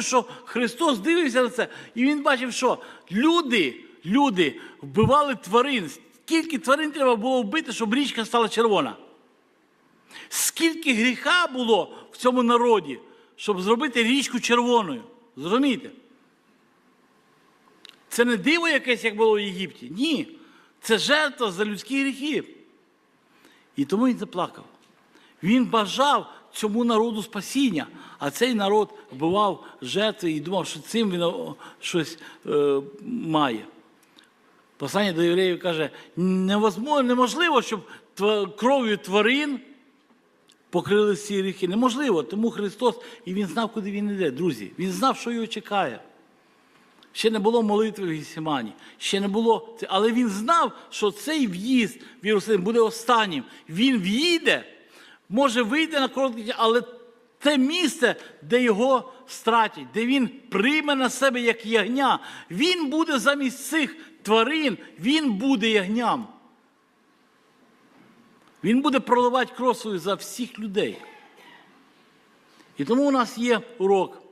тому, що Христос дивився на це, і Він бачив, що люди, люди вбивали тварин. Скільки тварин треба було вбити, щоб річка стала червона? Скільки гріха було в цьому народі, щоб зробити річку червоною? Зрозумієте? Це не диво якесь, як було в Єгипті. Ні. Це жертва за людські гріхи. І тому він заплакав. Він бажав цьому народу спасіння, а цей народ вбивав жертви і думав, що цим він щось е, має. Послання до євреїв каже, неможливо, щоб кров'ю тварин покрили всі гріхи. Неможливо. Тому Христос, і Він знав, куди він йде, друзі. Він знав, що його чекає. Ще не було молитви в Гісімані, ще не було. Але він знав, що цей в'їзд в Єрусалим буде останнім. Він в'їде, може вийде на короткий але те місце, де його стратять, де він прийме на себе як ягня, він буде замість цих тварин, він буде ягням. Він буде проливати кров свою за всіх людей. І тому у нас є урок,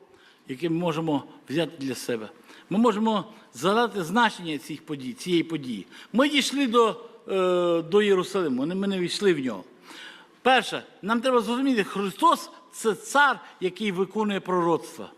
який ми можемо взяти для себе. Ми можемо згадати значення цієї події. Ми дійшли до, е, до Єрусалиму, ми не війшли в нього. Перше, нам треба зрозуміти, Христос це цар, який виконує пророцтва.